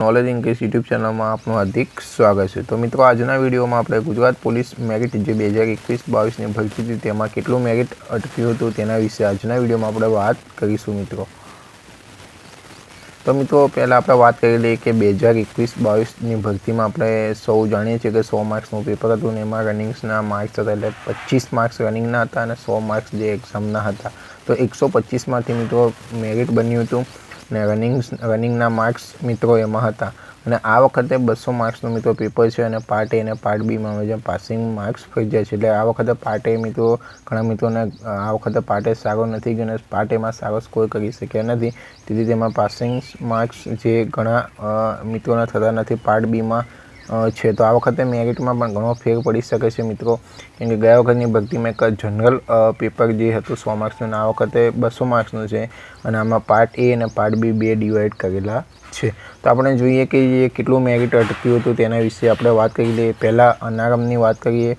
Knowledge increase YouTube ચેનલમાં આપનું હાર્દિક સ્વાગત છે. તો મિત્રો, આજના વિડીયોમાં આપણે ગુજરાત પોલીસ મેરિટ જે બે હજાર એકવીસ બાવીસની ભરતી હતી તેમાં કેટલું મેરિટ અટક્યું હતું તેના વિશે આજના વિડીયોમાં આપણે વાત કરીશું મિત્રો. તો મિત્રો, પહેલાં આપણે વાત કરી લઈએ કે બે હજાર એકવીસ બાવીસની ભરતીમાં આપણે સૌ જાણીએ છીએ કે સો માર્ક્સનું પેપર હતું ને એમાં રનિંગ્સના માર્ક્સ હતા એટલે પચીસ માર્ક્સ રનિંગના હતા અને સો માર્ક્સ જે એક્ઝામના હતા. તો એકસો પચીસમાંથી મિત્રો મેરિટ બન્યું હતું. ને રનિંગ રનિંગના માર્ક્સ મિત્રો એમાં હતા. અને આ વખતે બસો માર્ક્સનું મિત્રો પેપર છે અને પાર્ટ એ અને પાર્ટ બીમાં જે પાસિંગ માર્ક્સ ફરજિયાત છે. એટલે આ વખતે પાર્ટ એ મિત્રો, ઘણા મિત્રોને આ વખતે પાર્ટ એ સારો નથી ગયો અને પાર્ટ એમાં સારો સ્કોર કરી શક્યા નથી. તેથી તેમાં પાસિંગ માર્ક્સ જે ઘણા મિત્રોના થતા નથી પાર્ટ બીમાં છે. તો આ વખતે મેરિટમાં પણ ઘણો ફેર પડી શકે છે, મિત્રો. કેમ કે ગયા વખતની ભરતીમાં એક જનરલ પેપર જે હતું, સો માર્ક્સનું આ વખતે બસો માર્ક્સનું છે. અને આમાં પાર્ટ એ અને પાર્ટ બી બે ડિવાઈડ કરેલા છે. તો આપણે જોઈએ કે એ કેટલું મેરિટ અટક્યું હતું તેના વિશે આપણે વાત કરી લઈએ. પહેલાં અનારમની વાત કરીએ,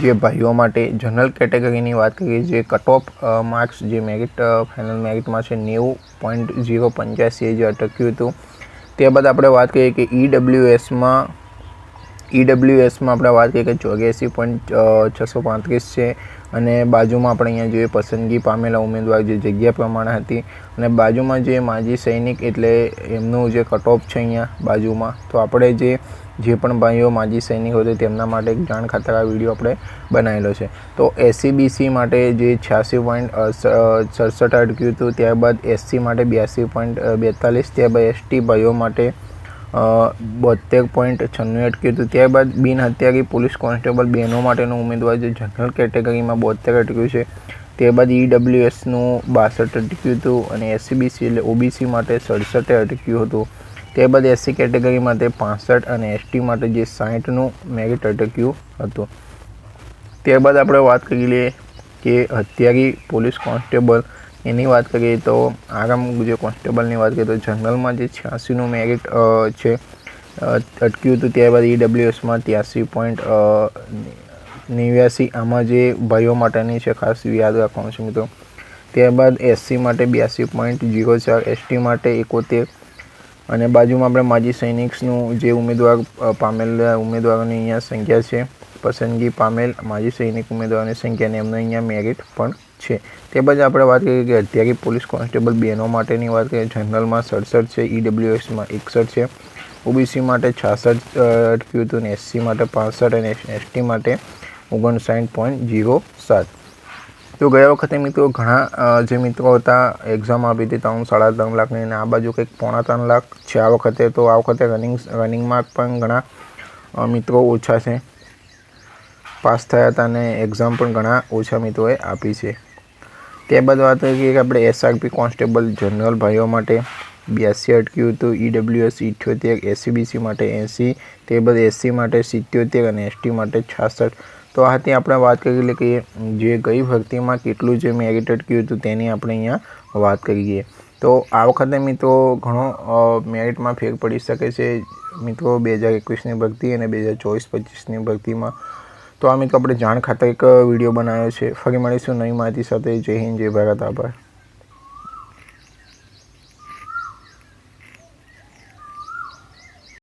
જે ભાઈઓ માટે જનરલ કેટેગરીની વાત કરીએ, જે કટ ઓફ માર્ક્સ જે મેરિટ ફાઇનલ મેરિટમાં છે, નેવું પોઈન્ટ ઝીરો પંચ્યાસી જે અટક્યું હતું ત્યારબાદ આપણે વાત કરીએ કે ઈડબ્લ્યુએસમાં ઈડબ્લ્યુએસમાં આપણે વાત કરીએ કે ચોર્યાસી પોઈન્ટ છસો પાંત્રીસ છે અને બાજુમાં આપણે અહીંયા જોઈએ પસંદગી પામેલા ઉમેદવાર જે જગ્યા પ્રમાણે હતી અને બાજુમાં જે માજી સૈનિક એટલે એમનું જે કટઓફ છે અહીંયા બાજુમાં, તો આપણે જે જે પણ ભાઈઓ માજી સૈનિક હોય તેમના માટે એક જાણ ખાતર આ વીડિયો આપણે બનાવેલો છે. તો એસસીબીસી માટે જે છ્યાસી પોઈન્ટ સડસઠ અટક્યું હતું ત્યારબાદ એસસી માટે બ્યાસી પોઈન્ટ બેતાલીસ, ત્યારબાદ એસટી ભાઈઓ માટે બોતેર પોઈન્ટ છન્નું અટક્યું હતું ત્યારબાદ બિનહત્યારી પોલીસ કોન્સ્ટેબલ બહેનો માટેનું ઉમેદવાર જે જનરલ કેટેગરીમાં બોતેર અટક્યું છે. ત્યારબાદ ઈડબ્લ્યુએસનું બાસઠ અટક્યું હતું અને એસસીબીસી એટલે ઓબીસી માટે સડસઠે અટક્યું હતું. ત્યારબાદ એસસી કેટેગરી માટે પાસઠ અને એસટી માટે જે સાહીઠનું મેરિટ અટક્યું હતું. ત્યારબાદ આપણે વાત કરી લઈએ કે હત્યારી પોલીસ કોન્સ્ટેબલ એની વાત કરીએ તો આરામ જે કોન્સ્ટેબલની વાત કરીએ તો જનરલમાં જે છ્યાસીનું મેરિટ છે અટક્યું હતું ત્યારબાદ ઈડબ્લ્યુએસમાં ત્યાસી પોઈન્ટ નેવ્યાસી આમાં જે ભાઈઓ માટેની છે, ખાસ યાદ રાખવાનું છે મિત્રો. ત્યારબાદ એસસી માટે બ્યાસી પોઈન્ટ જીરો ચાર, એસટી માટે એકોતેર અને બાજુમાં આપણે માજી સૈનિક્સનું જે ઉમેદવાર પામેલા ઉમેદવારોની અહીંયા સંખ્યા છે પસંદગી પામેલ માજી સૈનિક ઉમેદવારોની સંખ્યા અને એમનો અહીંયા મેરિટ પણ છે. તે બાદ આપણે વાત કરીએ કે અત્યારે પોલીસ કોન્સ્ટેબલ બહેનો માટેની વાત કરીએ, જનરલમાં સડસઠ છે ઈડબ્લ્યુએસમાં એકસઠ છે ઓબીસી માટે છાસઠ અટક્યું હતું અને એસસી માટે પાસઠ અને એસટી માટે ઓગણસાઠ પોઈન્ટ જીરો સાત. તો ગયા વખતે મિત્રો ઘણા જે મિત્રો હતા એક્ઝામ આપી હતી, ત્રણ, સાડા ત્રણ લાખની અને આ બાજુ કંઈક પોણા ત્રણ લાખ છે. આ વખતે તો આ વખતે રનિંગ રનિંગ માર્ક પણ ઘણા મિત્રો ઓછા છે. પાસ થયા હતા અને એક્ઝામ પણ ઘણા ઓછા મિત્રોએ આપી છે. ત્યારબાદ વાત કરીએ કે આપણે એસઆરપી કોન્સ્ટેબલ જનરલ ભાઈઓ માટે, બ્યાસી અટક્યું હતું ઈડબ્લ્યુએસ ઇઠ્યોતેર એસીબીસી માટે એંસી ત્યારબાદ એસસી માટે સિત્યોતેર અને એસટી માટે છાસઠ. તો આ હતી આપણે વાત કરી લે કે જે ગઈ ભરતીમાં કેટલું જે મેરિટ અટક્યું હતું તેની આપણે અહીંયા વાત કરીએ. તો આ વખતે મિત્રો ઘણો મેરિટમાં ફેર પડી શકે છે. મિત્રો, બે હજાર એકવીસની ભરતી અને બે હજાર ચોવીસ પચીસની ભરતીમાં તો આ મિત્રો આપણે જાણ ખાતા એક વીડિયો બનાવ્યો છે. ફરી મળીશું નવી માહિતી સાથે. જય હિન્દ, જય ભારત, આભાર.